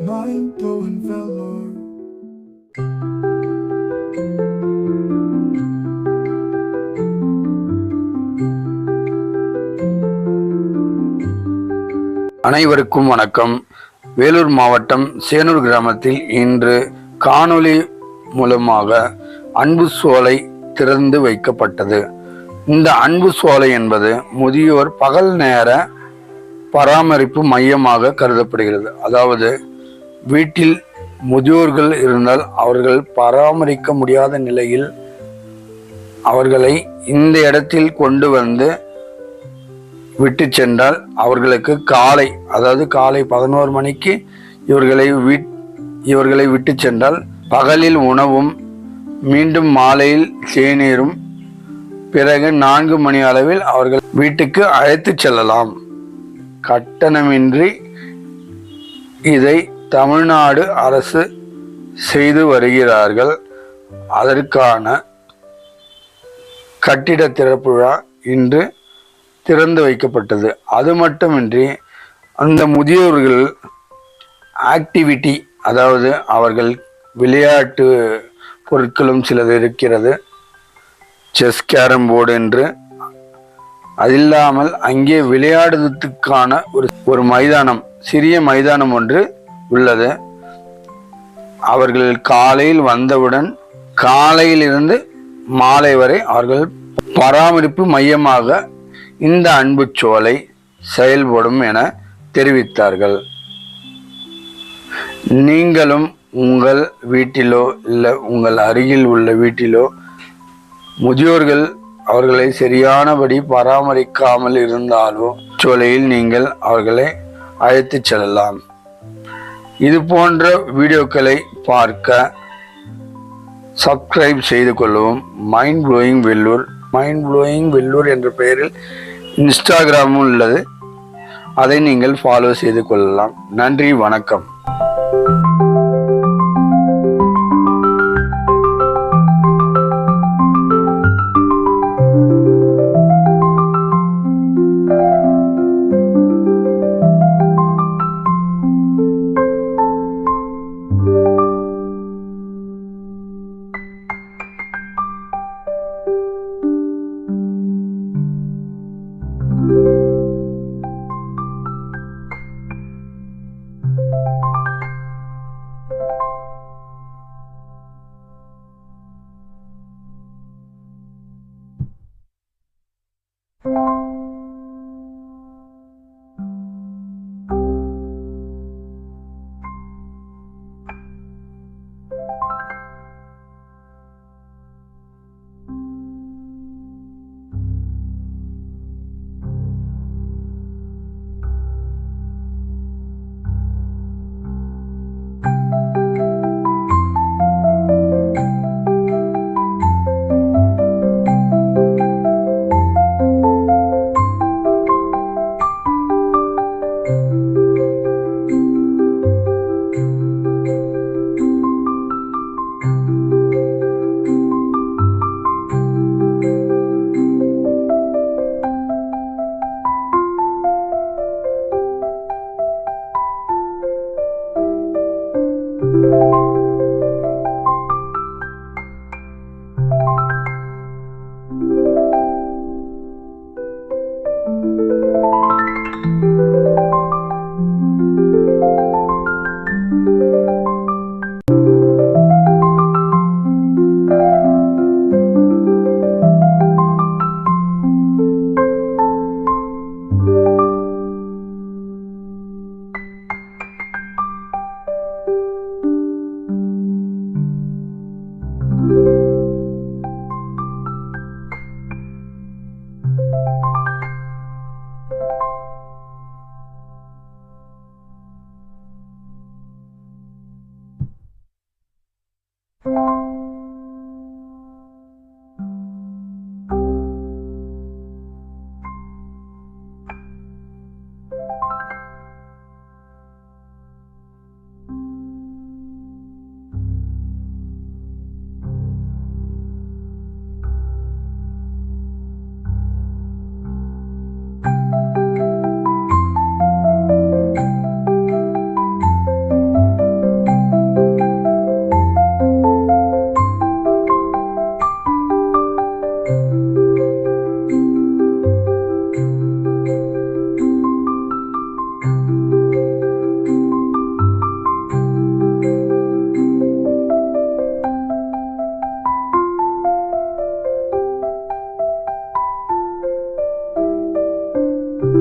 Mind blowing velour. அனைவருக்கும் வணக்கம் வேலூர் மாவட்டம் சேனூர் கிராமத்தில் இன்று காணொளி மூலமாக அன்பு சோலை திறந்து வைக்கப்பட்டது இந்த அன்பு சோலை என்பது முதியோர் பகல் நேர பராமரிப்பு மையமாக கருதப்படுகிறது. அதாவது வீட்டில் முதியோர்கள் இருந்தால் அவர்கள் பராமரிக்க முடியாத நிலையில் அவர்களை இந்த இடத்தில் கொண்டு வந்து விட்டு சென்றால் அவர்களுக்கு காலை அதாவது காலை பதினோரு மணிக்கு இவர்களை வீட் இவர்களை விட்டு சென்றால் பகலில் உணவும் மீண்டும் மாலையில் தேநீரும் பிறகு நான்கு மணி அளவில் அவர்கள் வீட்டுக்கு அழைத்து செல்லலாம். கட்டணமின்றி இதை தமிழ்நாடு அரசு செய்து வருகிறார்கள். அதற்கான கட்டிட திறப்பு விழா இன்று திறந்து வைக்கப்பட்டது. அது மட்டுமின்றி அந்த முதியோர்கள் ஆக்டிவிட்டி அதாவது அவர்கள் விளையாட்டு பொருட்களும் சிலது இருக்கிறது. செஸ் கேரம் போர்டு என்று அதில்லாமல் அங்கே விளையாடுவதற்கான ஒரு ஒரு மைதானம் சிறிய மைதானம் ஒன்று உள்ளது. அவர்கள் காலையில் வந்தவுடன் காலையிலிருந்து மாலை வரை அவர்கள் பராமரிப்பு மையமாக இந்த அன்பு சோலை செயல்படும் என தெரிவித்தார்கள். நீங்களும் உங்கள் வீட்டிலோ இல்லை உங்கள் அருகில் உள்ள வீட்டிலோ முதியோர்கள் அவர்களை சரியானபடி பராமரிக்காமல் இருந்தாலோ சோலையில் நீங்கள் அவர்களை அழைத்து செல்லலாம். இது போன்ற வீடியோக்களை பார்க்க சப்ஸ்கிரைப் செய்து கொள்ளவும். Mind blowing Vellore mind blowing Vellore என்ற பெயரில் இன்ஸ்டாகிராமும் உள்ளது. அதை நீங்கள் ஃபாலோ செய்து கொள்ளலாம். நன்றி வணக்கம்.